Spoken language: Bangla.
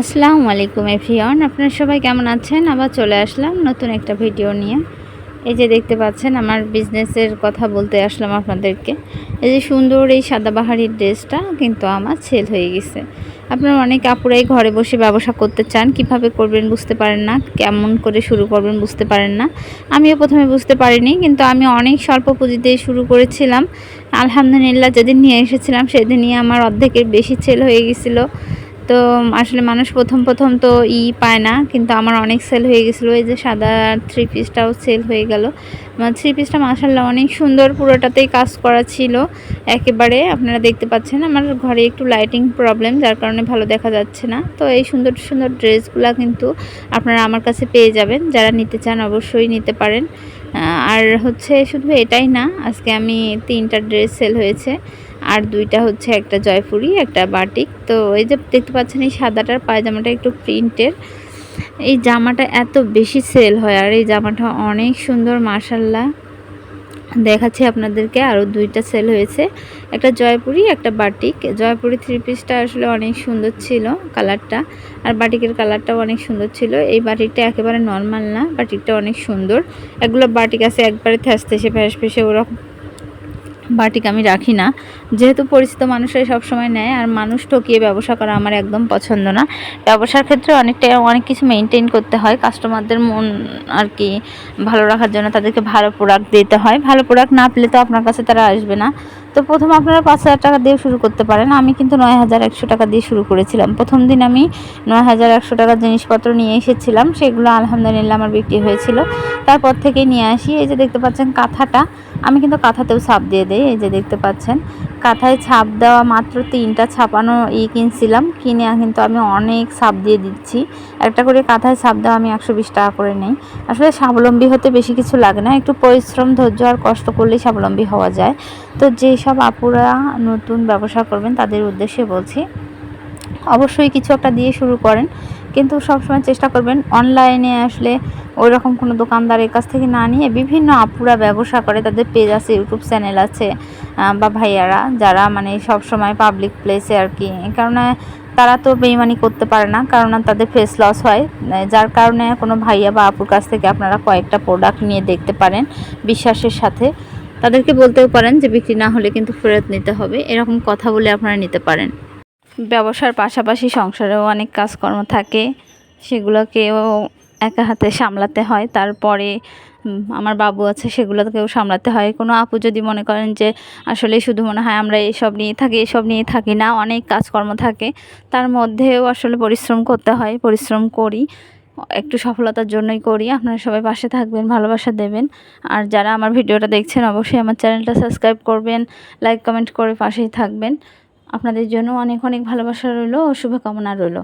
আসসালামু আলাইকুম এভরিওয়ান, আপনারা সবাই কেমন আছেন? আবার চলে আসলাম নতুন একটা ভিডিও নিয়ে। এই যে দেখতে পাচ্ছেন, আমার বিজনেসের কথা বলতে আসলাম আপনাদেরকে। এই যে সুন্দর এই সাদাবাহারি ড্রেসটা কিন্তু আমার সেল হয়ে গেছে। আপনারা অনেক আপুরাই ঘরে বসে ব্যবসা করতে চান, কীভাবে করবেন বুঝতে পারেন না, কেমন করে শুরু করবেন বুঝতে পারেন না। আমিও প্রথমে বুঝতে পারিনি, কিন্তু আমি অনেক স্বল্প পুঁজিতে শুরু করেছিলাম। আলহামদুলিল্লাহ, যেদিন নিয়ে এসেছিলাম, সেদিনই আমার অর্ধেকের বেশি সেল হয়ে গেছিল। তো আসলে মানুষ প্রথম প্রথম তো ই পায় না, কিন্তু আমার অনেক সেল হয়ে গেছিল, এই যে সাদা থ্রি পিসটাও সেল হয়ে গেল। থ্রি পিসটা মাসাল্লাহ অনেক সুন্দর, পুরোটাতেই কাজ করা ছিল। একেবারে আপনারা দেখতে পাচ্ছেন, আমার ঘরে একটু লাইটিং প্রবলেম যার কারণে ভালো দেখা যাচ্ছে না। তো এই সুন্দর সুন্দর ড্রেসগুলো কিন্তু আপনারা আমার কাছে পেয়ে যাবেন, যারা নিতে চান অবশ্যই নিতে পারেন। আর হচ্ছে শুধু এটাই না, আজকে আমি তিনটা ড্রেস সেল হয়েছে, আর দুইটা হচ্ছে একটা জয়পুরি, একটা বাটিক। তো এই যে দেখতে পাচ্ছেন এই সাদাটার পায়জামাটা একটু প্রিন্টের। এই জামাটা এত বেশি সেল হয়, আর এই জামাটা অনেক সুন্দর মার্শাল্লাহ দেখাচ্ছি আপনাদেরকে আরও দুইটা সেল হয়েছে। একটা জয়পুরি, একটা বাটিক। জয়পুরি থ্রি পিসটা আসলে অনেক সুন্দর ছিল কালারটা, আর বাটিকের কালারটাও অনেক সুন্দর ছিল। এই বাটিকটা একেবারে নর্মাল না, বাটিকটা অনেক সুন্দর। এগুলো বাটিক আছে একবারে থেসতে, সে ফেসে ওরকম বাটিক আমি রাখি না। যেহেতু পরিচিত মানুষরাই সবসময় নেয়, আর মানুষ ঠকিয়ে ব্যবসা করা আমার একদম পছন্দ না। ব্যবসার ক্ষেত্রে অনেকটা অনেক কিছু মেনটেন করতে হয়। কাস্টমারদের মন আর কি ভালো রাখার জন্য তাদেরকে ভালো প্রোডাক্ট দিতে হয়। ভালো প্রোডাক্ট না পেলে তো আপনার কাছে তারা আসবে না। তো প্রথম আপনারা পাঁচ হাজার টাকা দিয়ে শুরু করতে পারেন। আমি কিন্তু নয় হাজার একশো টাকা দিয়ে শুরু করেছিলাম। প্রথম দিন আমি নয় হাজার একশো টাকার জিনিসপত্র নিয়ে এসেছিলাম। সেগুলো আলহামদুলিল্লাহ আমার বিক্রি হয়েছিল। তারপর থেকে নিয়ে আসি। এই যে দেখতে পাচ্ছেন কাঁথাটা, আমি কিন্তু কাঁথাতেও সাপ দিয়ে দিই। এই যে দেখতে পাচ্ছেন, কাঁথায় ছাপ দেওয়া মাত্র তিনটা ছাপানো ই কিনছিলাম। কিনে কিন্তু আমি অনেক ছাপ দিয়ে দিচ্ছি। একটা করে কাঁথায় ছাপ দেওয়া আমি একশো বিশ টাকা করে নেই। আসলে স্বাবলম্বী হতে বেশি কিছু লাগে না। একটু পরিশ্রম, ধৈর্য আর কষ্ট করলেই স্বাবলম্বী হওয়া যায়। তো যেসব আপুরা নতুন ব্যবসা করবেন, তাদের উদ্দেশ্যে বলছি, অবশ্যই কিছু একটা দিয়ে শুরু করেন। কিন্তু সবসময় চেষ্টা করবেন অনলাইনে আসলে ওই রকম কোনো দোকানদারের কাছ থেকে না নিয়ে বিভিন্ন আপুরা ব্যবসা করে, তাদের পেজ আছে ইউটিউব চ্যানেল আছে বা ভাইয়ারা যারা মানে সব সময় পাবলিক প্লেসে আর কি। কারণে তারা তো বেইমানি করতে পারে না, কারণ তাদের ফেস লস হয়। যার কারণে কোনো ভাইয়া বা আপুর কাছ থেকে আপনারা কয়েকটা প্রোডাক্ট নিয়ে দেখতে পারেন বিশ্বাসের সাথে। তাদেরকে বলতেও পারেন যে বিক্রি না হলে কিন্তু ফেরত নিতে হবে, এরকম কথা বলে আপনারা নিতে পারেন। ব্যবসার পাশাপাশি সংসারেও অনেক কাজকর্ম থাকে, সেগুলোকেও একা হাতে সামলাতে হয়। তারপরে আমার বাবু আছে, সেগুলোকেও সামলাতে হয়। কোনো আপু যদি মনে করেন যে, আসলে শুধু মনে হয় আমরা এসব নিয়ে থাকি, এসব নিয়ে থাকি না, অনেক কাজকর্ম থাকে, তার মধ্যেও আসলে পরিশ্রম করতে হয়, পরিশ্রম করি, একটু সফলতার জন্যই করি। আপনারা সবাই পাশে থাকবেন, ভালোবাসা দেবেন। আর যারা আমার ভিডিওটা দেখছেন, অবশ্যই আমার চ্যানেলটা সাবস্ক্রাইব করবেন, লাইক কমেন্ট করে পাশেই থাকবেন। আপনাদের জন্য অনেক অনেক ভালোবাসা রইল ও শুভকামনা রইল।